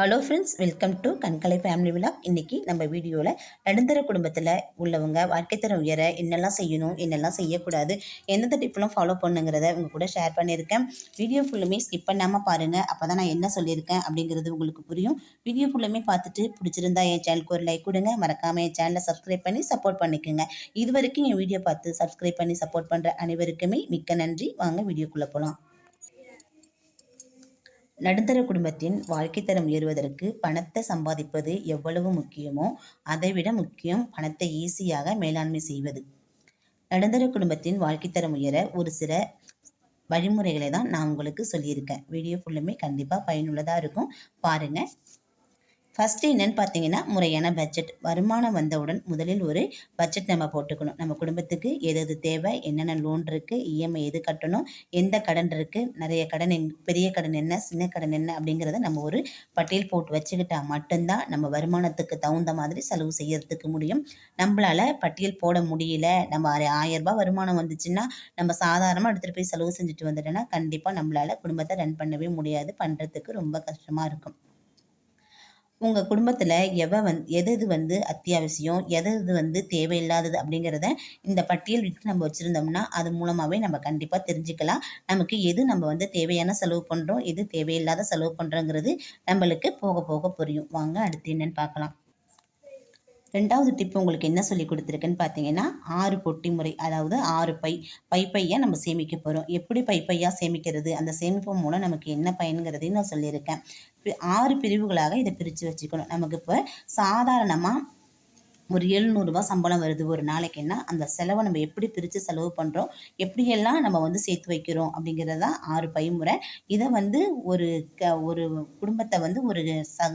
Hello friends welcome to கண்கலை family விழா இன்றைக்கி நம்ம வீடியோவில் நடுந்தர குடும்பத்தில் உள்ளவங்க வாழ்க்கைத்தரம் உயர என்னெல்லாம் செய்யணும் என்னெல்லாம் செய்யக்கூடாது எந்தெந்த டிப்லாம் ஃபாலோ பண்ணுங்கிறத உங்கள் கூட ஷேர் பண்ணியிருக்கேன். வீடியோ ஃபுல்லுமே ஸ்கிப் பண்ணாமல் பாருங்கள் அப்போ தான் நான் என்ன சொல்லியிருக்கேன் அப்படிங்கிறது உங்களுக்கு புரியும். வீடியோ ஃபுல்லுமே பார்த்துட்டு பிடிச்சிருந்தா என் சேனலுக்கு ஒரு லைக் கொடுங்க. மறக்காமல் என் சேனலை சப்ஸ்கிரைப் பண்ணி சப்போர்ட் பண்ணிக்கோங்க. இது வரைக்கும் என் வீடியோ பார்த்து சப்ஸ்கிரைப் பண்ணி சப்போர்ட் பண்ணுற அனைவருக்குமே மிக்க நன்றி. வாங்க வீடியோக்குள்ளே போகலாம் நடுத்தர குடும்பத்தின் வாழ்க்கை தரம் உயர்வதற்கு பணத்தை சம்பாதிப்பது எவ்வளவு முக்கியமோ அதைவிட முக்கியம் பணத்தை ஈஸியாக மேலாண்மை செய்வது. நடுத்தர குடும்பத்தின் வாழ்க்கை தரம் உயர ஒரு சில வழிமுறைகளை தான் நான் உங்களுக்கு சொல்லியிருக்கேன். வீடியோ ஃபுல்லுமே கண்டிப்பாக பயனுள்ளதாக இருக்கும். பாருங்கள் ஃபஸ்ட்டு என்னென்னு பார்த்தீங்கன்னா முறையான பட்ஜெட் வருமானம் வந்தவுடன் முதலில் ஒரு பட்ஜெட் நம்ம போட்டுக்கணும். நம்ம குடும்பத்துக்கு எது எது தேவை என்னென்ன லோன் இருக்குது இஎம்ஐ எது கட்டணும் எந்த கடன் இருக்குது நிறைய கடன் எங் பெரிய கடன் என்ன சின்ன கடன் என்ன அப்படிங்கிறத நம்ம ஒரு பட்டியல் போட்டு வச்சுக்கிட்டால் மட்டும்தான் நம்ம வருமானத்துக்கு தகுந்த மாதிரி செலவு செய்யறதுக்கு முடியும். நம்மளால் பட்டியல் போட முடியல நம்ம ஆயிரரூபா வருமானம் வந்துச்சுன்னா நம்ம சாதாரணமாக எடுத்துகிட்டு போய் செலவு செஞ்சுட்டு வந்துட்டோன்னா கண்டிப்பாக நம்மளால் குடும்பத்தை ரன் பண்ணவே முடியாது. பண்ணுறதுக்கு ரொம்ப கஷ்டமாக இருக்கும். உங்கள் குடும்பத்தில் எவ வந் எது எது வந்து அத்தியாவசியம் எது எது வந்து தேவையில்லாதது அப்படிங்கிறத இந்த பட்டியல் விட்டு நம்ம வச்சுருந்தோம்னா அது மூலமாகவே நம்ம கண்டிப்பாக தெரிஞ்சுக்கலாம். நமக்கு எது நம்ம வந்து தேவையான செலவு பண்ணுறோம் எது தேவையில்லாத செலவு பண்ணுறோங்கிறது நம்மளுக்கு போக போக புரியும். வாங்க அடுத்து என்னென்னு பார்க்கலாம். ரெண்டாவது டிப் உங்களுக்கு என்ன சொல்லி கொடுத்துருக்குன்னு பார்த்தீங்கன்னா ஆறு பொட்டி முறை அதாவது ஆறு பை பை பையாக நம்ம சேமிக்க போகிறோம் எப்படி பை பையாக சேமிக்கிறது? அந்த சேமிப்பு மூலம் நமக்கு என்ன பயன்கிறதையும் நான் சொல்லியிருக்கேன். ஆறு பிரிவுகளாக இதை பிரித்து வச்சுக்கணும். நமக்கு இப்போ சாதாரணமாக ஒரு எழுநூறுபா சம்பளம் வருது ஒரு நாளைக்குன்னா அந்த செலவை நம்ம எப்படி பிரித்து செலவு பண்ணுறோம் எப்படியெல்லாம் நம்ம வந்து சேர்த்து வைக்கிறோம்? அப்படிங்கிறது தான் ஆறு பைமுறை இதை வந்து ஒரு க ஒரு குடும்பத்தை வந்து ஒரு ச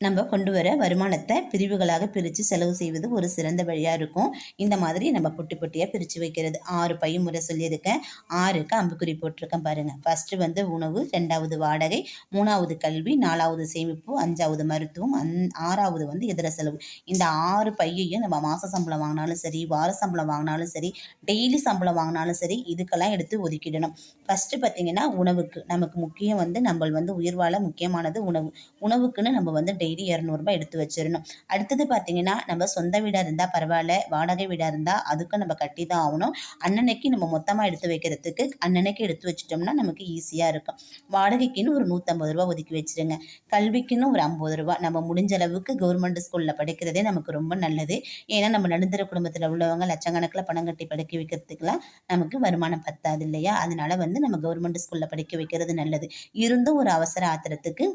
நம்ம கொண்டு வர வருமானத்தை பிரிவுகளாக பிரித்து செலவு செய்வது ஒரு சிறந்த வழியாக இருக்கும். இந்த மாதிரி நம்ம பொட்டி பொட்டியாக பிரித்து வைக்கிறது. ஆறு பை முறை சொல்லியிருக்கேன். ஆறுக்கு அம்புக்குறி போட்டிருக்கேன் பாருங்கள் ஃபஸ்ட்டு வந்து உணவு ரெண்டாவது வாடகை மூணாவது கல்வி நாலாவது சேமிப்பு அஞ்சாவது மருத்துவம் அந் ஆறாவது வந்து இதர செலவு. இந்த ஆறு பையையும் நம்ம மாத சம்பளம் வாங்கினாலும் சரி வார சம்பளம் வாங்கினாலும் சரி டெய்லி சம்பளம் வாங்கினாலும் சரி இதுக்கெல்லாம் எடுத்து ஒதுக்கிடணும். ஃபஸ்ட்டு பார்த்திங்கன்னா உணவுக்கு. நமக்கு முக்கியம் வந்து நம்ம வந்து உயிர் வாழ முக்கியமானது உணவு. உணவுக்குன்னு நம்ம வந்து டெய்லி இரநூறுபா எடுத்து வச்சிடணும். அடுத்தது பார்த்தீங்கன்னா நம்ம சொந்த வீடாக இருந்தால் பரவாயில்ல வாடகை வீடாக இருந்தால் அதுக்கும் நம்ம கட்டி தான் ஆகணும். அன்னன்னைக்கு நம்ம மொத்தமாக எடுத்து வைக்கிறதுக்கு அன்னன்னைக்கு எடுத்து வச்சிட்டோம்னா நமக்கு ஈஸியாக இருக்கும். வாடகைக்குன்னு ஒரு நூற்றம்பது ரூபா ஒதுக்கி வச்சுருங்க. கல்விக்குன்னு ஒரு ஐம்பது ரூபா. நம்ம முடிஞ்ச அளவுக்கு கவர்மெண்ட் ஸ்கூலில் படிக்கிறதே நமக்கு ரொம்ப நல்லது. ஏன்னா நம்ம நடுந்தர குடும்பத்தில் உள்ளவங்க லட்சக்கணக்கில் பணம் கட்டி படிக்க வைக்கிறதுக்கெலாம் நமக்கு வருமானம் பத்தாது இல்லையா? அதனால வந்து நம்ம கவர்மெண்ட் ஸ்கூலில் படிக்க வைக்கிறது நல்லது. இருந்தும் ஒரு அவசர ஆத்திரத்துக்கு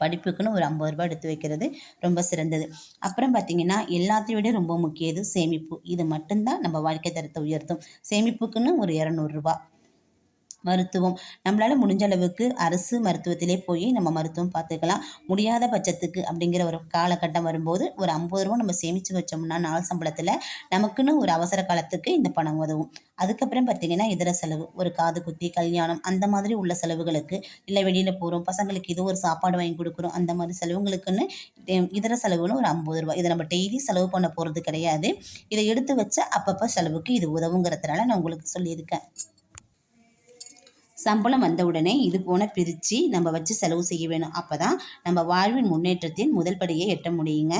படிப்புக்குன்னு ஒரு ஐம்பது ரூபாய் எடுத்து வைக்கிறது ரொம்ப சிறந்தது. அப்புறம் பார்த்திங்கன்னா எல்லாத்தையும் விட ரொம்ப முக்கியது சேமிப்பு. இது மட்டும்தான் நம்ம வாழ்க்கை தரத்தை உயர்த்தும். சேமிப்புக்குன்னு ஒரு இரநூறுபா மருத்துவம். நம்மளால் முடிஞ்ச அளவுக்கு அரசு மருத்துவத்திலே போய் நம்ம மருத்துவம் பார்த்துக்கலாம். முடியாத பட்சத்துக்கு அப்படிங்கிற ஒரு காலகட்டம் வரும்போது ஒரு ஐம்பது ரூபா நம்ம சேமித்து வச்சோம்னா நாள் சம்பளத்தில் நமக்குன்னு ஒரு அவசர காலத்துக்கு இந்த பணம் உதவும். அதுக்கப்புறம் பார்த்திங்கன்னா இதர செலவு ஒரு காது குத்தி கல்யாணம் அந்த மாதிரி உள்ள செலவுகளுக்கு இல்லை வெளியில் போகிறோம் பசங்களுக்கு ஏதோ ஒரு சாப்பாடு வாங்கி கொடுக்குறோம் அந்த மாதிரி செலவுங்களுக்குன்னு இதர செலவுன்னு ஒரு ஐம்பது ரூபா. இதை நம்ம டெய்லி செலவு பண்ண போகிறது கிடையாது. இதை எடுத்து வச்ச அப்பப்போ செலவுக்கு இது உதவுங்கிறதுனால நான் உங்களுக்கு சொல்லியிருக்கேன். சம்பளம் வந்தவுடனே இது போன பிரித்து நம்ம வச்சு செலவு செய்ய வேணும். அப்போ தான் நம்ம வாழ்வின் முன்னேற்றத்தின் முதல் படியை எட்ட முடியுங்க.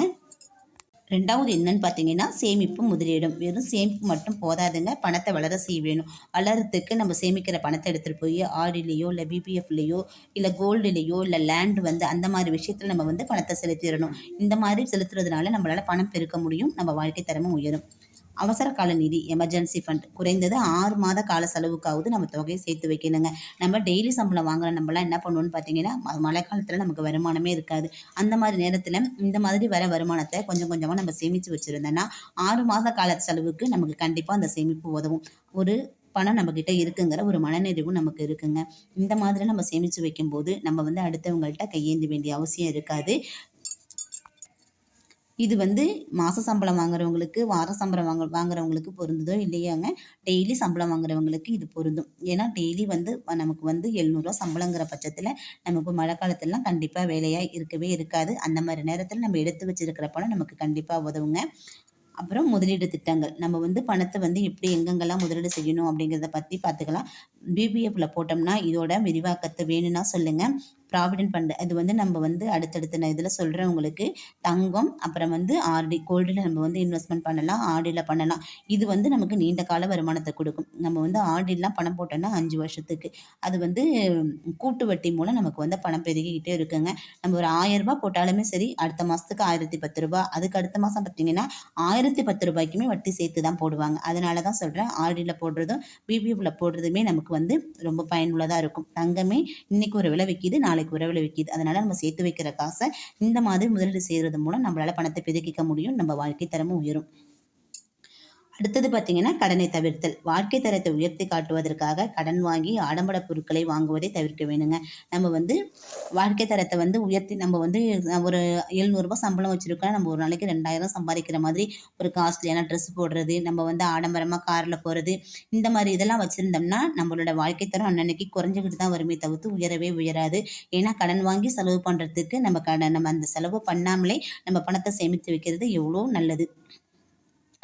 ரெண்டாவது என்னன்னு பார்த்தீங்கன்னா சேமிப்பு முதலீடும். வெறும் சேமிப்பு மட்டும் போதாதுங்க. பணத்தை வளர செய்ய வேணும். வளரத்துக்கு நம்ம சேமிக்கிற பணத்தை எடுத்துகிட்டு போய் ஆடிலேயோ இல்லை பிபிஎஃப்லேயோ இல்லை கோல்டுலேயோ இல்லை லேண்டு வந்து அந்த மாதிரி விஷயத்தில் நம்ம வந்து பணத்தை செலுத்திடணும். இந்த மாதிரி செலுத்துறதுனால நம்மளால் பணம் பெருக்க முடியும். நம்ம வாழ்க்கை தரமும் உயரும். அவசர கால நிதி எமர்ஜென்சி ஃபண்ட் குறைந்தது ஆறு மாத கால செலவுக்காவது நம்ம தொகையை சேர்த்து வைக்கணுங்க. நம்ம டெய்லி சம்பளம் வாங்குற நம்மளாம் என்ன பண்ணுவோம்னு பார்த்தீங்கன்னா மழை காலத்தில் நமக்கு வருமானமே இருக்காது. அந்த மாதிரி நேரத்தில் இந்த மாதிரி வர வருமானத்தை கொஞ்சம் கொஞ்சமாக நம்ம சேமித்து வச்சுருந்தோன்னா ஆறு மாத கால செலவுக்கு நமக்கு கண்டிப்பாக அந்த சேமிப்பு உதவும். ஒரு பணம் நம்மக்கிட்ட இருக்குங்கிற ஒரு மனநிறைவும் நமக்கு இருக்குங்க. இந்த மாதிரி நம்ம சேமித்து வைக்கும்போது நம்ம வந்து அடுத்தவங்கள்ட்ட கையேந்த வேண்டிய அவசியம் இருக்காது. இது வந்து மாத சம்பளம் வாங்குறவங்களுக்கு வார சம்பளம் வாங்க வாங்குறவங்களுக்கு பொருந்துதோ இல்லையாங்க? டெய்லி சம்பளம் வாங்குறவங்களுக்கு இது பொருந்தும். ஏன்னா டெய்லி வந்து நமக்கு வந்து எழுநூறுவா சம்பளங்கிற பட்சத்தில் நமக்கு மழை காலத்துலலாம் கண்டிப்பாக வேலையாக இருக்கவே இருக்காது. அந்த மாதிரி நேரத்தில் நம்ம எடுத்து வச்சிருக்கிற பணம் நமக்கு கண்டிப்பாக உதவுங்க. அப்புறம் முதலீடு திட்டங்கள். நம்ம வந்து பணத்தை வந்து எப்படி எங்கெங்கெல்லாம் முதலீடு செய்யணும் அப்படிங்கிறத பற்றி பார்த்துக்கலாம் பிபிஎஃப்ல போட்டோம்னா இதோட விரிவாக்கத்தை வேணும்னா சொல்லுங்கள் ப்ராவிடென்ட் ஃபண்டு அது வந்து நம்ம வந்து அடுத்தடுத்த நான் இதில் சொல்கிறேன் உங்களுக்கு. தங்கம் அப்புறம் வந்து ஆர்டி கோல்டில் நம்ம வந்து இன்வெஸ்ட்மெண்ட் பண்ணலாம் ஆர்டியில் பண்ணலாம். இது வந்து நமக்கு நீண்ட கால வருமானத்தை கொடுக்கும். நம்ம வந்து ஆர்டிலாம் பணம் போட்டோம்னா அஞ்சு வருஷத்துக்கு. அது வந்து கூட்டு வட்டி மூலம் நமக்கு வந்து பணம் பெருகிக்கிட்டே இருக்குங்க. நம்ம ஒரு ஆயிரம் ரூபாய் போட்டாலுமே சரி அடுத்த மாதத்துக்கு ஆயிரத்தி பத்து ரூபா அதுக்கு அடுத்த மாதம் பார்த்தீங்கன்னா ஆயிரத்தி பத்து ரூபாய்க்குமே வட்டி சேர்த்து தான் போடுவாங்க. அதனால தான் சொல்கிறேன் ஆர்டியில் போடுறதும் பிபிஎஃப்ல போடுறதுமே நமக்கு வந்து ரொம்ப பயனுள்ளதாக இருக்கும். தங்கமே இன்னைக்கு ஒரு விலை விற்கிது நாளைக்கு உறவில் விற்கிது அதனால நம்ம சேர்த்து வைக்கிற காசை இந்த மாதிரி முதலீடு செய்கிறது மூலம் நம்மளால பணத்தை பெருக்கிக்க முடியும். நம்ம வாழ்க்கை தரமும் உயரும். அடுத்தது பார்த்தீங்கன்னா கடனை தவிர்த்தல். வாழ்க்கை தரத்தை உயர்த்தி காட்டுவதற்காக கடன் வாங்கி ஆடம்பர பொருட்களை வாங்குவதை தவிர்க்க வேணுங்க. நம்ம வந்து வாழ்க்கை தரத்தை வந்து உயர்த்தி நம்ம வந்து ஒரு எழுநூறுபா சம்பளம் வச்சுருக்கோம் நம்ம ஒரு நாளைக்கு ரெண்டாயிரம் சம்பாதிக்கிற மாதிரி ஒரு காஸ்ட்லியான ட்ரெஸ் போடுறது நம்ம வந்து ஆடம்பரமாக காரில் போகிறது இந்த மாதிரி இதெல்லாம் வச்சுருந்தோம்னா நம்மளோட வாழ்க்கை தரம் அன்னன்னைக்கு குறைஞ்சிக்கிட்டு தான் வருமே தவிர்த்து உயரவே உயராது. ஏன்னா கடன் வாங்கி செலவு பண்ணுறதுக்கு நம்ம கடன் நம்ம அந்த செலவு பண்ணாமலே நம்ம பணத்தை சேமித்து வைக்கிறது எவ்வளோ நல்லது.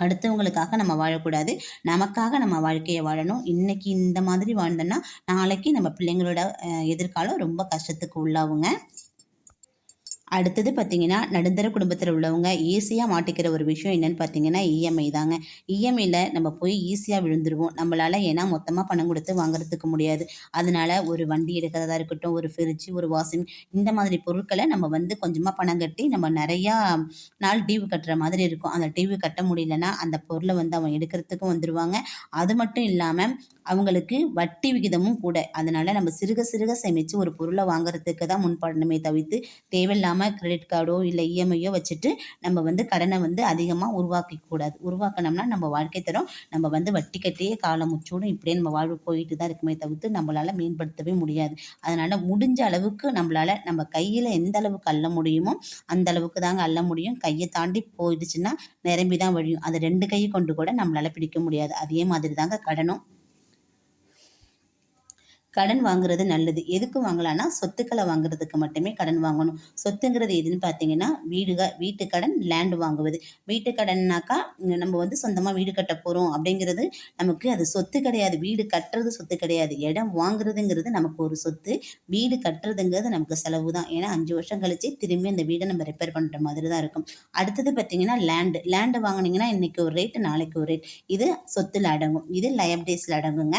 அடுத்தவங்களுக்காக நம்ம வாழக்கூடாது. நமக்காக நம்ம வாழ்க்கையை வாழணும். இன்னைக்கு இந்த மாதிரி வாழ்ந்தோன்னா நாளைக்கு நம்ம பிள்ளைங்களோட எதிர்காலம் ரொம்ப கஷ்டத்துக்கு உள்ளாகுங்க. அடுத்தது பார்த்தீங்கன்னா நடுத்தர குடும்பத்தில் உள்ளவங்க ஈஸியாக மாட்டிக்கிற ஒரு விஷயம் என்னன்னு பார்த்தீங்கன்னா இஎம்ஐ தாங்க. இஎம்ஐயில் நம்ம போய் ஈஸியாக விழுந்துருவோம். நம்மளால் ஏன்னா மொத்தமாக பணம் கொடுத்து வாங்குறதுக்கு முடியாது. அதனால ஒரு வண்டி எடுக்கிறதா இருக்கட்டும் ஒரு ஃப்ரிட்ஜ் ஒரு வாஷிங் இந்த மாதிரி பொருட்களை நம்ம வந்து கொஞ்சமாக பணம் கட்டி நம்ம நிறையா நாள் டிவி கட்டுற மாதிரி இருக்கும். அந்த டியூ கட்ட முடியலன்னா அந்த பொருளை வந்து அவன் எடுக்கிறதுக்கும் வந்துடுவாங்க அது மட்டும் இல்லாமல் அவங்களுக்கு வட்டி விகிதமும் கூட. அதனால் நம்ம சிறுக சிறுக சேமித்து ஒரு பொருளை வாங்குறதுக்கு தான் முன்படணுமே தவிர்த்து தேவையில்லாமல் கிரெடிட் கார்டோ இல்லை இஎம்ஐயோ வச்சுட்டு நம்ம வந்து கடனை வந்து அதிகமாக உருவாக்கிக்க கூடாது. உருவாக்கினோம்னா நம்ம வாழ்க்கை தரம் நம்ம வந்து வட்டி கட்டியே காலம் முச்சோடும் இப்படியே நம்ம வாழ்வு போயிட்டு தான் இருக்குமே தவிர்த்து நம்மளால் மேம்படுத்தவே முடியாது. அதனால் முடிஞ்ச அளவுக்கு நம்மளால் நம்ம கையில் எந்த அளவுக்கு அள்ள முடியுமோ அந்த அளவுக்கு தாங்க அள்ள முடியும். கையை தாண்டி போயிடுச்சுன்னா நிரம்பி தான் வழியும். அதை ரெண்டு கையை கொண்டு கூட நம்மளால் பிடிக்க முடியாது. அதே மாதிரி தாங்க கடனும் கடன் வாங்குறது நல்லது. எதுக்கு வாங்கலாம்னா சொத்துக்களை வாங்குறதுக்கு மட்டுமே கடன் வாங்கணும். சொத்துங்கிறது எதுன்னு பார்த்தீங்கன்னா வீடுக வீட்டு கடன் லேண்ட் வாங்குவது. வீட்டு கடன்னாக்கா நம்ம வந்து சொந்தமாக வீடு கட்ட போகிறோம் அப்படிங்கிறது நமக்கு அது சொத்து கிடையாது. வீடு கட்டுறது சொத்து கிடையாது. இடம் வாங்குறதுங்கிறது நமக்கு ஒரு சொத்து. வீடு கட்டுறதுங்கிறது நமக்கு செலவு தான். ஏன்னா அஞ்சு வருஷம் கழிச்சு திரும்பி அந்த வீடை நம்ம ரிப்பேர் பண்ணுற மாதிரி தான் இருக்கும். அடுத்தது பார்த்தீங்கன்னா லேண்டு லேண்டு வாங்குனீங்கன்னா இன்னைக்கு ஒரு ரேட்டு நாளைக்கு ஒரு ரேட் இது சொத்துல அடங்கும். இது லயபிலிட்டிஸில் அடங்குங்க.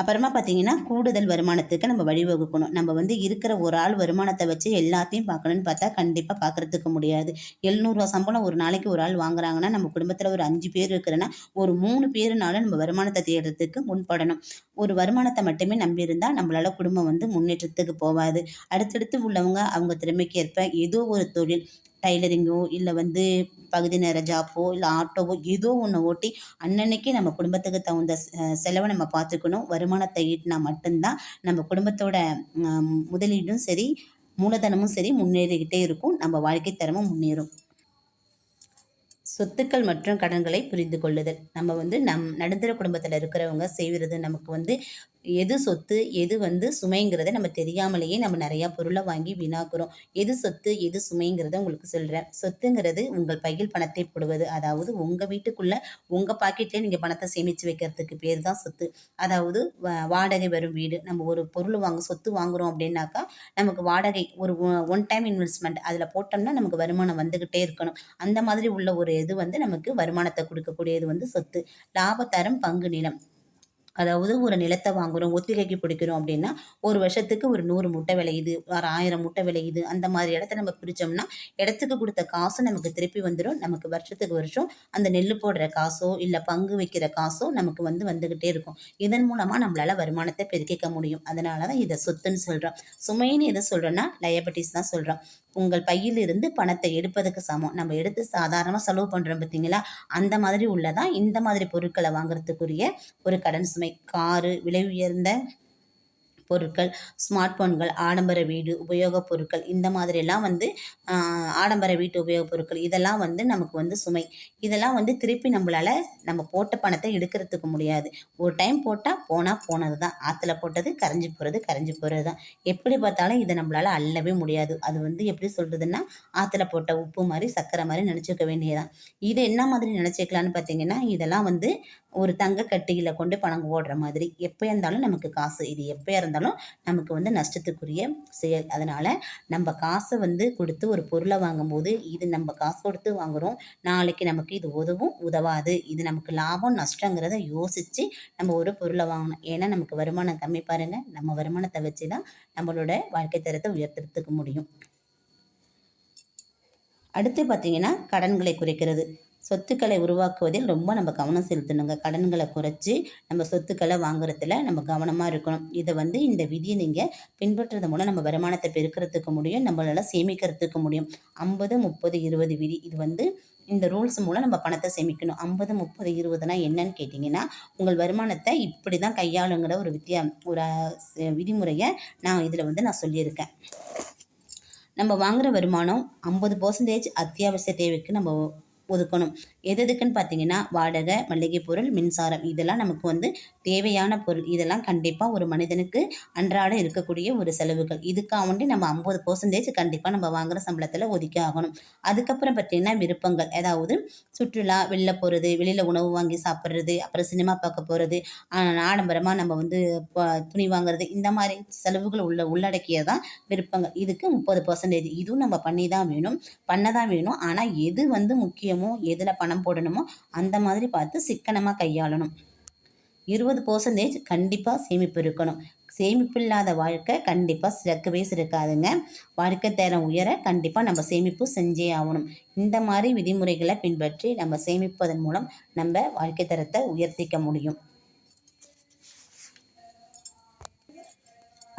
அப்புறமா பார்த்தீங்கன்னா கூடுதல் வருமானத்துக்கு நம்ம வழிவகுக்கணும். நம்ம வந்து இருக்கிற ஒரு ஆள் வருமானத்தை வச்சு எல்லாத்தையும் பார்க்கணும்னு பார்த்தா கண்டிப்பாக பார்க்கறதுக்கு முடியாது. எழுநூறுவா சம்பளம் ஒரு நாளைக்கு ஒரு ஆள் வாங்குறாங்கன்னா நம்ம குடும்பத்தில் ஒரு அஞ்சு பேர் இருக்கிறன்னா ஒரு மூணு பேருனாலும் நம்ம வருமானத்தை தேடுறதுக்கு முன்படணும். ஒரு வருமானத்தை மட்டுமே நம்பி இருந்தால் நம்மளால குடும்பம் வந்து முன்னேற்றத்துக்கு போகாது. அடுத்தடுத்து உள்ளவங்க அவங்க திறமைக்கு ஏற்ப ஏதோ ஒரு தொழில் டைலரிங்கோ இல்லை வந்து பகுதி நேர ஜாப்போ இல்லை ஆட்டோவோ ஏதோ ஒன்று ஓட்டி அன்னன்னைக்கு நம்ம குடும்பத்துக்கு தகுந்த செலவை நம்ம பார்த்துக்கணும் வருமானத்தை ஈட்டினா மட்டும்தான் நம்ம குடும்பத்தோட முதலீடும் சரி மூலதனமும் சரி முன்னேறிக்கிட்டே இருக்கும். நம்ம வாழ்க்கை தரமும் முன்னேறும். சொத்துக்கள் மற்றும் கடன்களை புரிந்து கொள்ளுதல். நம்ம வந்து நம் நடுத்தர குடும்பத்தில் இருக்கிறவங்க செய்கிறது நமக்கு வந்து எது சொத்து எது வந்து சுமைங்கிறத நம்ம தெரியாமலேயே நம்ம நிறையா பொருளை வாங்கி வீணாக்குறோம். எது சொத்து எது சுமைங்கிறத உங்களுக்கு சொல்கிறேன் சொத்துங்கிறது உங்கள் பையில் பணத்தை போடுவது. அதாவது உங்கள் வீட்டுக்குள்ளே உங்கள் பாக்கெட்லேயே நீங்கள் பணத்தை சேமித்து வைக்கிறதுக்கு பேர் தான் சொத்து. அதாவது வா- வாடகை வரும் வீடு. நம்ம ஒரு பொருள் வாங்க சொத்து வாங்குறோம் அப்படின்னாக்கா நமக்கு வாடகை ஒரு ஒன் டைம் இன்வெஸ்ட்மெண்ட் அதில் போட்டோம்னா நமக்கு வருமானம் வந்துக்கிட்டே இருக்கணும். அந்த மாதிரி உள்ள ஒரு இது வந்து நமக்கு வருமானத்தை கொடுக்கக்கூடியது வந்து சொத்து. லாபத்தரம் பங்கு நிலம். அதாவது ஒரு நிலத்தை வாங்குகிறோம் ஒத்திகைக்கு பிடிக்கிறோம் அப்படின்னா ஒரு வருஷத்துக்கு ஒரு நூறு முட்டை விளையுது ஒரு ஆயிரம் முட்டை விளையுது அந்த மாதிரி இடத்த நம்ம பிரிச்சோம்னா இடத்துக்கு கொடுத்த காசு நமக்கு திருப்பி வந்துடும் நமக்கு வருஷத்துக்கு வருஷம் அந்த நெல் போடுற காசோ இல்லை பங்கு வைக்கிற காசோ நமக்கு வந்து வந்துக்கிட்டே இருக்கும். இதன் மூலமாக நம்மளால வருமானத்தை பெருக்கிக்க முடியும். அதனால தான் இதை சொத்துன்னு சொல்கிறோம் சுமைன்னு எதை சொல்கிறோன்னா லயபிலிட்டிஸ் தான் சொல்கிறோம் உங்கள் பையிலிருந்து பணத்தை எடுப்பதுக்கு சமம். நம்ம எடுத்து சாதாரணமாக செலவு பண்ணுறோம் பார்த்தீங்களா? அந்த மாதிரி உள்ளதான் இந்த மாதிரி பொருட்களை வாங்குறதுக்குரிய ஒரு கடன் சுமை காரு விலை உயர்ந்த பொருட்கள் ஸ்மார்ட் போன்கள் ஆடம்பர வீடு உபயோகப் பொருட்கள் இந்த மாதிரியெல்லாம் வந்து ஆடம்பர வீட்டு உபயோகப் பொருட்கள் இதெல்லாம் வந்து நமக்கு வந்து சுமை. இதெல்லாம் வந்து திருப்பி நம்மளால நம்ம போட்ட பணத்தை எடுக்கிறதுக்கு முடியாது. ஒரு டைம் போட்டால் போனால் போனது தான் ஆற்றுல போட்டது கரைஞ்சி போகிறது கரைஞ்சி போகிறது தான் எப்படி பார்த்தாலும் இதை நம்மளால் அள்ளவே முடியாது. அது வந்து எப்படி சொல்கிறதுன்னா ஆற்றுல போட்ட உப்பு மாதிரி சர்க்கரை மாதிரி நினச்சிக்க வேண்டியதான் இது என்ன மாதிரி நினச்சிக்கலான்னு பார்த்தீங்கன்னா இதெல்லாம் வந்து ஒரு தங்க கட்டியில் கொண்டு பணம் ஓடுற மாதிரி எப்போ இருந்தாலும் நமக்கு காசு இது எப்போ இருந்தாலும் நமக்கு வந்து நஷ்டத்துக்குரிய செயல். அதனால் நம்ம காசை வந்து கொடுத்து ஒரு பொருளை வாங்கும்போது இது நம்ம காசு கொடுத்து வாங்குகிறோம் நாளைக்கு நமக்கு இது உதவும் உதவாது. இது நமக்கு லாபம் நஷ்டங்கிறத யோசித்து நம்ம ஒரு பொருளை வாங்கணும். ஏன்னா நமக்கு வருமானம் கம்மி பாருங்கள் நம்ம வருமானத்தை வச்சு தான் நம்மளோட வாழ்க்கை தரத்தை உயர்த்துறதுக்கு முடியும். அடுத்து பார்த்தீங்கன்னா கடன்களை குறைக்கிறது. சொத்துக்களை உருவாக்குவதில் ரொம்ப நம்ம கவனம் செலுத்தணுங்க. கடன்களை குறைச்சி நம்ம சொத்துக்களை வாங்குறதுல நம்ம கவனமாக இருக்கணும். இதை வந்து இந்த விதியை நீங்கள் பின்பற்றுறது மூலம் நம்ம வருமானத்தை பெருக்கிறதுக்கு முடியும். நம்மளால சேமிக்கிறதுக்கு முடியும். ஐம்பது முப்பது இருபது விதி. இது வந்து இந்த ரூல்ஸ் மூலம் நம்ம பணத்தை சேமிக்கணும். ஐம்பது முப்பது இருபதுனா என்னன்னு கேட்டிங்கன்னா உங்கள் வருமானத்தை இப்படி தான் கையாளுங்கிற ஒரு வித்தியா ஒரு விதிமுறையை நான் இதில் வந்து நான் சொல்லியிருக்கேன். நம்ம வாங்குகிற வருமானம் ஐம்பது பர்சன்டேஜ் அத்தியாவசிய தேவைக்கு நம்ம ஒதுக்கணும். எது எதுக்குன்னு பார்த்தீங்கன்னா வாடகை மளிகை பொருள் மின்சாரம் இதெல்லாம் நமக்கு வந்து தேவையான பொருள். இதெல்லாம் கண்டிப்பாக ஒரு மனிதனுக்கு அன்றாட இருக்கக்கூடிய ஒரு செலவுகள். இதுக்காக வேண்டி நம்ம ஐம்பது பர்சன்டேஜ் கண்டிப்பாக நம்ம வாங்குற சம்பளத்தில் ஒதுக்கி ஆகணும். அதுக்கப்புறம் பார்த்தீங்கன்னா விருப்பங்கள். ஏதாவது சுற்றுலா வெளில போகிறது வெளியில் உணவு வாங்கி சாப்பிட்றது அப்புறம் சினிமா பார்க்க போகிறது ஆடம்பரமாக நம்ம வந்து துணி வாங்குறது இந்த மாதிரி செலவுகள் உள்ள உள்ளடக்கியதான் விருப்பங்கள். இதுக்கு முப்பது பர்சன்டேஜ் இதுவும் நம்ம பண்ணி தான் வேணும் பண்ண தான் வேணும். ஆனால் எது வந்து முக்கியமோ எதில் பண்ண பணம் போடணுமோ அந்த மாதிரி பார்த்து சிக்கனமாக கையாளணும். இருபது பர்சன்டேஜ் கண்டிப்பாக சேமிப்பு இருக்கணும். சேமிப்பு இல்லாத வாழ்க்கை கண்டிப்பாக சிறக்கவே சிறக்காதுங்க. வாழ்க்கை தரம் உயர கண்டிப்பாக நம்ம சேமிப்பு செஞ்சே ஆகணும். இந்த மாதிரி விதிமுறைகளை பின்பற்றி நம்ம சேமிப்பதன் மூலம் நம்ம வாழ்க்கை தரத்தை உயர்த்திக்க முடியும்.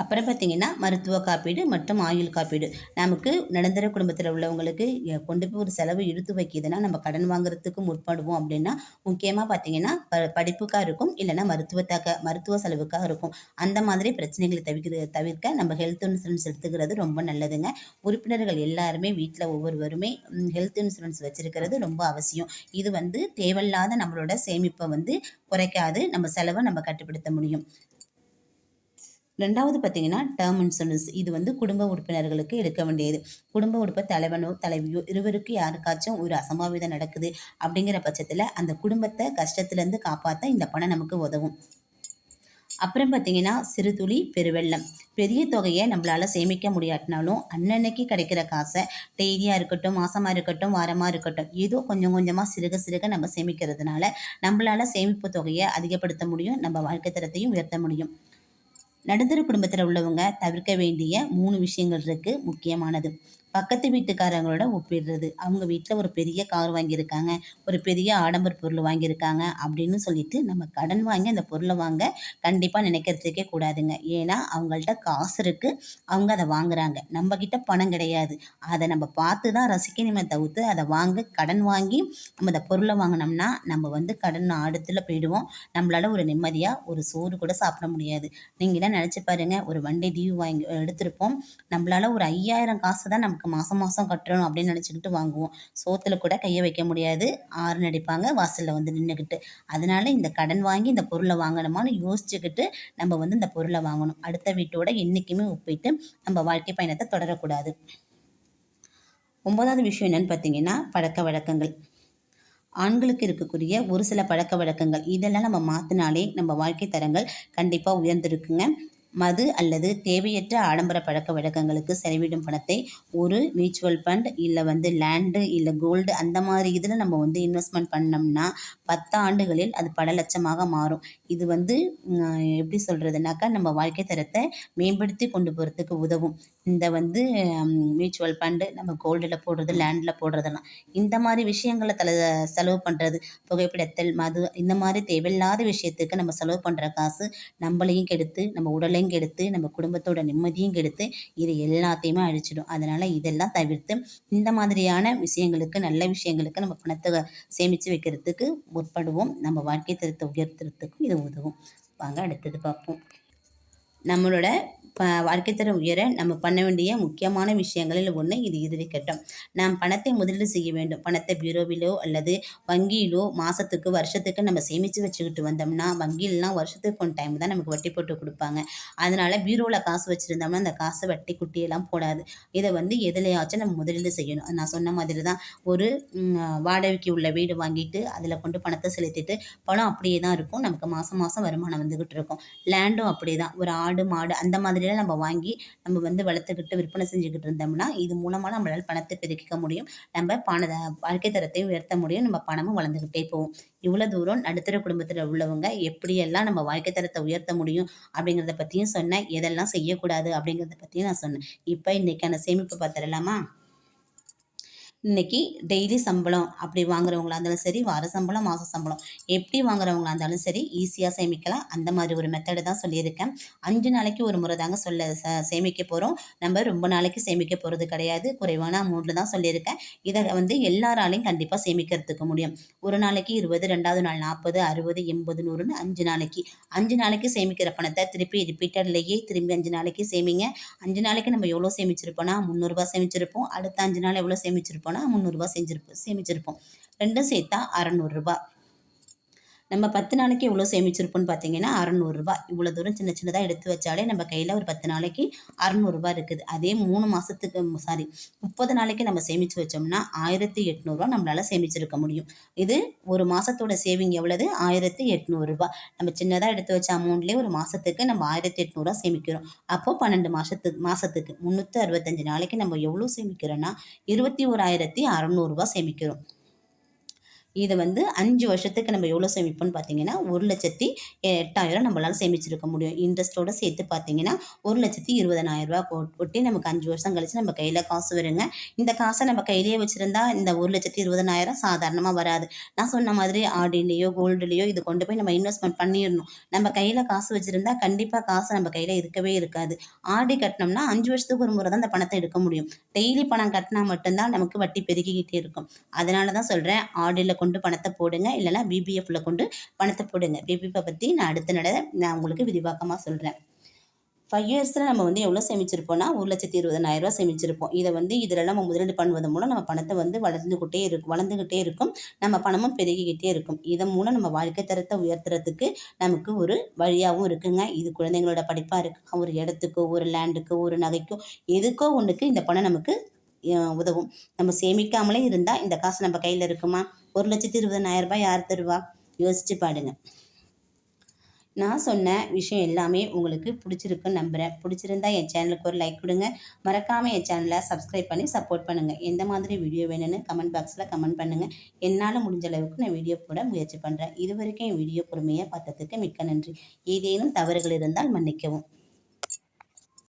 அப்புறம் பார்த்திங்கன்னா மருத்துவ காப்பீடு மற்றும் ஆயுள் காப்பீடு. நமக்கு நடந்தர குடும்பத்தில் உள்ளவங்களுக்கு கொண்டு போய் ஒரு செலவு இழுத்து வைக்கிதுன்னா நம்ம கடன் வாங்குறதுக்கு முற்படுவோம் அப்படின்னா முக்கியமாக பார்த்தீங்கன்னா ப படிப்புக்காக இருக்கும் இல்லைன்னா மருத்துவத்தாக மருத்துவ செலவுக்காக இருக்கும். அந்த மாதிரி பிரச்சனைகளை தவிர்க்க தவிர்க்க நம்ம ஹெல்த் இன்சூரன்ஸ் எடுத்துக்கிறது ரொம்ப நல்லதுங்க. உறுப்பினர்கள் எல்லாருமே வீட்டில் ஒவ்வொருவருமே ஹெல்த் இன்சூரன்ஸ் வச்சுருக்கிறது ரொம்ப அவசியம். இது வந்து தேவையில்லாத நம்மளோட சேமிப்பை வந்து குறைக்காது நம்ம செலவை நம்ம கட்டுப்படுத்த முடியும். ரெண்டாவது பார்த்தீங்கன்னா டேர்ம் இன்சூரன்ஸ் இது வந்து குடும்ப உறுப்பினர்களுக்கு எடுக்க வேண்டியது. குடும்ப உறுப்ப தலைவனோ தலைவியோ இருவருக்கு யாருக்காச்சும் ஒரு அசம்பாவிதம் நடக்குது அப்படிங்கிற பட்சத்தில் அந்த குடும்பத்தை கஷ்டத்துலேருந்து காப்பாற்ற இந்த பணம் நமக்கு உதவும். அப்புறம் பார்த்தீங்கன்னா சிறுதுளி பெருவெள்ளம். பெரிய தொகையை நம்மளால் சேமிக்க முடியாட்டினாலும் அன்னன்னைக்கு கிடைக்கிற காசை டெய்லியாக இருக்கட்டும் மாதமாக இருக்கட்டும் வாரமாக இருக்கட்டும் ஏதோ கொஞ்சம் கொஞ்சமாக சிறுக சிறுக நம்ம சேமிக்கிறதுனால நம்மளால் சேமிப்பு தொகையை அதிகப்படுத்த முடியும் நம்ம வாழ்க்கை தரத்தையும் உயர்த்த முடியும். நடுத்தர குடும்பத்தில் உள்ளவங்க தவிர்க்க வேண்டிய மூணு விஷயங்கள் இருக்கு. முக்கியமானது. பக்கத்து வீட்டுக்காரங்களோட ஒப்பிடுறது. அவங்க வீட்டில் ஒரு பெரிய கார் வாங்கியிருக்காங்க. ஒரு பெரிய ஆடம்பர பொருள் வாங்கியிருக்காங்க அப்படின்னு சொல்லிட்டு நம்ம கடன் வாங்கி அந்த பொருளை வாங்க கண்டிப்பாக நினைக்கிறதுக்கே கூடாதுங்க. ஏன்னா அவங்கள்ட்ட காசு இருக்குது அவங்க அதை வாங்குறாங்க. நம்ம கிட்ட பணம் கிடையாது. அதை நம்ம பார்த்து தான் ரசிக்கணுமே தவிர்த்து அதை வாங்க கடன் வாங்கி நம்ம அந்த பொருளை வாங்கினோம்னா நம்ம வந்து கடன் ஆடத்தில் போயிடுவோம். நம்மளால ஒரு நிம்மதியாக ஒரு சோறு கூட சாப்பிட முடியாது. நீங்கள் தான் நினச்சி பாருங்க ஒரு வண்டி டியூ வாங்கி எடுத்திருப்போம். நம்மளால் ஒரு ஐயாயிரம் காசு தான் நமக்கு மாதம் மாதம் கட்டணும் அப்படின்னு நினச்சிக்கிட்டு வாங்குவோம். சோத்துல கூட கையை வைக்க முடியாது. ஆறு அடிப்பாங்க வாசலில் வந்து நின்றுக்கிட்டு அதனால இந்த கடன் வாங்கி இந்த பொருளை வாங்கணுமான்னு யோசிச்சுக்கிட்டு நம்ம வந்து இந்த பொருளை வாங்கணும். அடுத்த வீட்டோட என்றைக்குமே ஒப்பிட்டு நம்ம வாழ்க்கை பயணத்தை தொடரக்கூடாது. ஒன்பதாவது விஷயம் என்னன்னு பார்த்தீங்கன்னா பழக்க வழக்கங்கள். ஆண்களுக்கு இருக்கக்கூடிய ஒரு சில பழக்க வழக்கங்கள். இதெல்லாம் நம்ம மாற்றினாலே நம்ம வாழ்க்கை தரங்கள் கண்டிப்பாக உயர்ந்திருக்குங்க. மது அல்லது தேவையற்ற ஆடம்பர பழக்க வழக்கங்களுக்கு செலவிடும் பணத்தை ஒரு மியூச்சுவல் ஃபண்ட் இல்லை வந்து லேண்டு இல்லை கோல்டு அந்த மாதிரி இதில் நம்ம வந்து இன்வெஸ்ட்மெண்ட் பண்ணோம்னா பத்து ஆண்டுகளில் அது பல லட்சமாக மாறும். இது வந்து எப்படி சொல்கிறதுனாக்கா நம்ம வாழ்க்கை தரத்தை மேம்படுத்தி கொண்டு போகிறதுக்கு உதவும். இந்த வந்து மியூச்சுவல் ஃபண்டு நம்ம கோல்டில் போடுறது லேண்டில் போடுறதெல்லாம். இந்த மாதிரி விஷயங்களை தல செலவு பண்ணுறது புகைப்பிடத்தல் மது இந்த மாதிரி தேவையில்லாத விஷயத்துக்கு நம்ம செலவு பண்ணுற காசு நம்மளையும் கெடுத்து நம்ம உடலையும் கெடுத்து நம்ம குடும்பத்தோட நிம்மதியும் கெடுத்து இது எல்லாத்தையுமே அழிச்சிடும். அதனால் இதெல்லாம் தவிர்த்து இந்த மாதிரியான விஷயங்களுக்கு நல்ல விஷயங்களுக்கு நம்ம பணத்தை சேமித்து வைக்கிறதுக்கு முற்படுவோம். நம்ம வாழ்க்கை தரத்தை உயர்த்துறதுக்கும் இது உதவும். வாங்க அடுத்தது பார்ப்போம். நம்மளோட ப வாழ்க்கை தரம் உயர நம்ம பண்ண வேண்டிய முக்கியமான விஷயங்களில் ஒன்று இது இறுதி கட்டம் நாம் பணத்தை முதலீடு செய்ய வேண்டும். பணத்தை பீரோவிலோ அல்லது வங்கியிலோ மாதத்துக்கு வருஷத்துக்கு நம்ம சேமித்து வச்சுக்கிட்டு வந்தோம்னா வங்கியிலலாம் வருஷத்துக்கு ஒன் டைம் தான் நமக்கு வட்டி போட்டு கொடுப்பாங்க. அதனால் பீரோவில் காசு வச்சுருந்தோம்னா அந்த காசை வட்டி குட்டியெல்லாம் போடாது. இதை வந்து எதுலையாச்சும் நம்ம முதலீடு செய்யணும். நான் சொன்ன மாதிரி தான் ஒரு வாடகைக்கு உள்ள வீடு வாங்கிட்டு அதில் கொண்டு பணத்தை செலுத்திட்டு பணம் அப்படியே தான் இருக்கும். நமக்கு மாதம் மாதம் வருமானம் வந்துக்கிட்டு இருக்கும். லேண்டும் அப்படி தான் ஒரு ஆடு மாடு அந்த மாதிரி மாதிரிலாம் நம்ம வாங்கி நம்ம வந்து வளர்த்துக்கிட்டு விற்பனை செஞ்சுக்கிட்டு இருந்தோம்னா இது மூலமாக நம்மளால் பணத்தை பெருக்கிக்க முடியும். நம்ம பண வாழ்க்கை தரத்தையும் உயர்த்த முடியும். நம்ம பணமும் வளர்ந்துக்கிட்டே போகும். இவ்வளோ தூரம் நடுத்தர குடும்பத்தில் உள்ளவங்க எப்படியெல்லாம் நம்ம வாழ்க்கை தரத்தை உயர்த்த முடியும் அப்படிங்கிறத பற்றியும் சொன்னேன். எதெல்லாம் செய்யக்கூடாது அப்படிங்கிறத பற்றியும் நான் சொன்னேன். இப்போ இன்றைக்கான சேமிப்பு பார்த்துடலாமா இன்னைக்கு டெய்லி சம்பளம் அப்படி வாங்குறவங்களா இருந்தாலும் சரி வார சம்பளம் மாத சம்பளம். எப்படி வாங்குறவங்களா இருந்தாலும் சரி ஈஸியாக சேமிக்கலாம். அந்த மாதிரி ஒரு மெத்தடு தான் சொல்லியிருக்கேன். அஞ்சு நாளைக்கு ஒரு முறை தாங்க சொல்ல ச சேமிக்க போகிறோம் நம்ம ரொம்ப நாளைக்கு சேமிக்க போகிறது கிடையாது. குறைவான அமௌண்ட்டில் தான் சொல்லியிருக்கேன். இதை வந்து எல்லாராலையும் கண்டிப்பாக சேமிக்கிறதுக்கு முடியும். ஒரு நாளைக்கு இருபது ரெண்டாவது நாள் நாற்பது அறுபது எண்பது நூறுன்னு அஞ்சு நாளைக்கு. அஞ்சு நாளைக்கு சேமிக்கிற பணத்தை திருப்பி ரிப்பீட்டட்லேயே திரும்பி அஞ்சு நாளைக்கு சேமிங்க. அஞ்சு நாளைக்கு நம்ம எவ்வளோ சேமிச்சிருப்போம்னா முந்நூறுரூபா சேமிச்சிருப்போம். அடுத்த அஞ்சு நாள் எவ்வளோ சேமிச்சிருப்போம் போனால் முந்நூறுரூபா செஞ்சிருப்போம் சேமிச்சிருப்போம். ரெண்டும் சேர்த்தா அறநூறுரூபா நம்ம பத்து நாளைக்கு எவ்வளோ சேமிச்சிருப்போம்னு பார்த்தீங்கன்னா அறநூறுரூவா இவ்வளோ தூரம் சின்ன சின்னதாக எடுத்து வச்சாலே நம்ம கையில் ஒரு பத்து நாளைக்கு அறநூறுரூவா இருக்குது. அதே மூணு மாதத்துக்கு சாரி முப்பது நாளைக்கு நம்ம சேமித்து வச்சோம்னா ஆயிரத்தி எட்நூறுரூவா நம்மளால் சேமிச்சிருக்க முடியும். இது ஒரு மாதத்தோட சேவிங் எவ்வளவு? ஆயிரத்தி எட்நூறுரூவா நம்ம சின்னதாக எடுத்து வச்ச அமௌண்ட்லேயே ஒரு மாதத்துக்கு நம்ம ஆயிரத்தி எட்நூறுரூவா சேமிக்கிறோம். அப்போது பன்னெண்டு மாதத்துக்கு மாதத்துக்கு முந்நூற்றி அறுபத்தஞ்சு நாளைக்கு நம்ம எவ்வளோ சேமிக்கிறோன்னா இருபத்தி ஓராயிரத்தி அறநூறுரூவா சேமிக்கிறோம். இதை வந்து அஞ்சு வருஷத்துக்கு நம்ம எவ்வளோ சேமிப்போம்னு பார்த்தீங்கன்னா ஒரு லட்சத்தி எட்டாயிரம் நம்மளால் சேமிச்சிருக்க முடியும். இன்ட்ரெஸ்ட்டோட சேர்த்து பார்த்தீங்கன்னா ஒரு லட்சத்தி இருபதனாயிரரூபா கொட்டி நமக்கு அஞ்சு வருஷம் கழிச்சு நம்ம கையில் காசு வருங்க. இந்த காசை நம்ம கையிலேயே வச்சுருந்தா இந்த ஒரு லட்சத்தி இருபதனாயிரம் சாதாரணமாக வராது. நான் சொன்ன மாதிரி ஆடிலேயோ கோல்டுலேயோ இது கொண்டு போய் நம்ம இன்வெஸ்ட்மெண்ட் பண்ணிடணும். நம்ம கையில் காசு வச்சுருந்தா கண்டிப்பாக காசு நம்ம கையில் இருக்கவே இருக்காது. ஆடி கட்டினோம்னா அஞ்சு வருஷத்துக்கு ஒரு முறை தான் அந்த பணத்தை எடுக்க முடியும். டெய்லி பணம் கட்டினா மட்டும்தான் நமக்கு வட்டி பெருகிக்கிட்டே இருக்கும். அதனால தான் சொல்கிறேன் ஆடியில் கொண்டு பணத்தை போடுங்க. இல்லைன்னா பிபிஎஃப்பில் கொண்டு பணத்தை போடுங்க. பிபிஎஃப்பை பற்றி நான் அடுத்த நட நான் உங்களுக்கு விரிவாக்கமாக சொல்கிறேன் ஃபைவ் இயர்ஸில் நம்ம வந்து எவ்வளோ சேமிச்சிருப்போம்னா ஒரு லட்சத்தி இருபதனாயிரரூவா சேமிச்சிருப்போம். இதை வந்து இதில் நம்ம முதலீடு பண்ணுவதன் மூலம் நம்ம பணத்தை வந்து வளர்ந்துக்கிட்டே இருக்கும் வளர்ந்துக்கிட்டே இருக்கும். நம்ம பணமும் பெருகிக்கிட்டே இருக்கும். இதன் மூலம் நம்ம வாழ்க்கை தரத்தை உயர்த்துறதுக்கு நமக்கு ஒரு வழியாகவும் இருக்குங்க. இது குழந்தைங்களோட படிப்பாக இருக்கு ஒரு இடத்துக்கோ ஒரு லேண்டுக்கோ ஒரு நகைக்கோ எதுக்கோ ஒன்றுக்கு இந்த பணம் நமக்கு உதவும். நம்ம சேமிக்காமலே இருந்தால் இந்த காசு நம்ம கையில் இருக்குமா? ஒரு லட்சத்தி இருபதனாயிரம் ரூபாய் யார் தருவா? யோசிச்சு பாடுங்க. நான் சொன்ன விஷயம் எல்லாமே உங்களுக்கு பிடிச்சிருக்குன்னு நம்புகிறேன் பிடிச்சிருந்தா என் சேனலுக்கு ஒரு லைக் கொடுங்க. மறக்காமல் என் சேனலை சப்ஸ்கிரைப் பண்ணி சப்போர்ட் பண்ணுங்கள் எந்த மாதிரி வீடியோ வேணும்னு கமெண்ட் பாக்ஸில் கமெண்ட் பண்ணுங்கள் என்னால் முடிஞ்ச அளவுக்கு நான் வீடியோ போட முயற்சி பண்ணுறேன் இது வரைக்கும் என் வீடியோ பொறுமையாக பார்த்ததுக்கு மிக்க நன்றி. ஏதேனும் தவறுகள் இருந்தால் மன்னிக்கவும்.